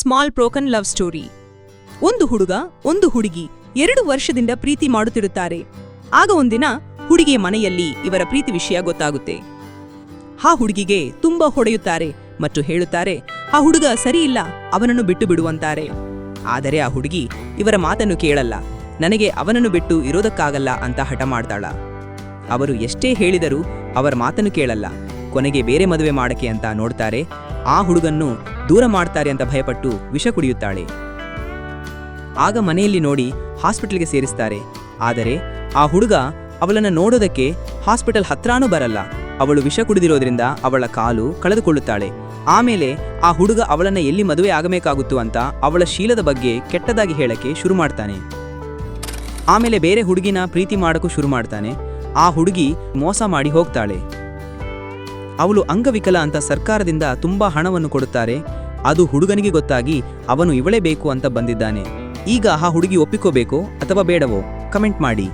Small broken love story. ಒಂದು ಹುಡುಗ, ಒಂದು ಹುಡುಗಿ ಎರಡು ವರ್ಷದಿಂದ ಪ್ರೀತಿ ಮಾಡುತ್ತಿರುತ್ತಾರೆ. ಆಗ ಒಂದಿನ ಹುಡುಗಿಯ ಮನೆಯಲ್ಲಿ ಇವರ ಪ್ರೀತಿ ವಿಷಯ ಗೊತ್ತಾಗುತ್ತೆ. ಆ ಹುಡುಗಿಗೆ ತುಂಬಾ ಹೊಡೆಯುತ್ತಾರೆ ಮತ್ತು ಹೇಳುತ್ತಾರೆ, ಆ ಹುಡುಗ ಸರಿಯಿಲ್ಲ ಅವನನ್ನು ಬಿಟ್ಟು ಬಿಡುವಂತಾರೆ ಆದರೆ ಆ ಹುಡುಗಿ ಇವರ ಮಾತನ್ನು ಕೇಳಲ್ಲ. ನನಗೆ ಅವನನ್ನು ಬಿಟ್ಟು ಇರೋದಕ್ಕಾಗಲ್ಲ ಅಂತ ಹಠ ಮಾಡ್ತಾಳ. ಅವರು ಎಷ್ಟೇ ಹೇಳಿದರೂ ಅವರ ಮಾತನ್ನು ಕೇಳಲ್ಲ. ಕೊನೆಗೆ ಬೇರೆ ಮದುವೆ ಮಾಡಕ್ಕೆ ಅಂತ ನೋಡ್ತಾರೆ, ಆ ಹುಡುಗನ್ನು ದೂರ ಮಾಡ್ತಾರೆ ಅಂತ ಭಯಪಟ್ಟು ವಿಷ ಕುಡಿಯುತ್ತಾಳೆ. ಆಗ ಮನೆಯಲ್ಲಿ ನೋಡಿ ಹಾಸ್ಪಿಟಲ್ಗೆ ಸೇರಿಸ್ತಾರೆ. ಆದರೆ ಆ ಹುಡುಗ ಅವಳನ್ನು ನೋಡೋದಕ್ಕೆ ಹಾಸ್ಪಿಟಲ್ ಹತ್ರಾನೂ ಬರಲ್ಲ. ಅವಳು ವಿಷ ಕುಡಿದಿರೋದ್ರಿಂದ ಅವಳ ಕಾಲು ಕಳೆದುಕೊಳ್ಳುತ್ತಾಳೆ. ಆಮೇಲೆ ಆ ಹುಡುಗ ಅವಳನ್ನ ಎಲ್ಲಿ ಮದುವೆ ಆಗಬೇಕಾಗುತ್ತು ಅಂತ ಅವಳ ಶೀಲದ ಬಗ್ಗೆ ಕೆಟ್ಟದಾಗಿ ಹೇಳಕ್ಕೆ ಶುರು ಮಾಡ್ತಾನೆ. ಆಮೇಲೆ ಬೇರೆ ಹುಡುಗಿನ ಪ್ರೀತಿ ಮಾಡೋಕ್ಕೂ ಶುರು ಮಾಡ್ತಾನೆ. ಆ ಹುಡುಗಿ ಮೋಸ ಮಾಡಿ ಹೋಗ್ತಾಳೆ. ಅವಳು ಅಂಗವಿಕಲ ಅಂತ ಸರ್ಕಾರದಿಂದ ತುಂಬಾ ಹಣವನ್ನು ಕೊಡುತ್ತಾರೆ. ಅದು ಹುಡುಗನಿಗೆ ಗೊತ್ತಾಗಿ ಅವನು ಇವಳೇ ಬೇಕು ಅಂತ ಬಂದಿದ್ದಾನೆ. ಈಗ ಆ ಹುಡುಗಿ ಒಪ್ಪಿಕೋಬೇಕೋ ಅಥವಾ ಬೇಡವೋ? ಕಮೆಂಟ್ ಮಾಡಿ.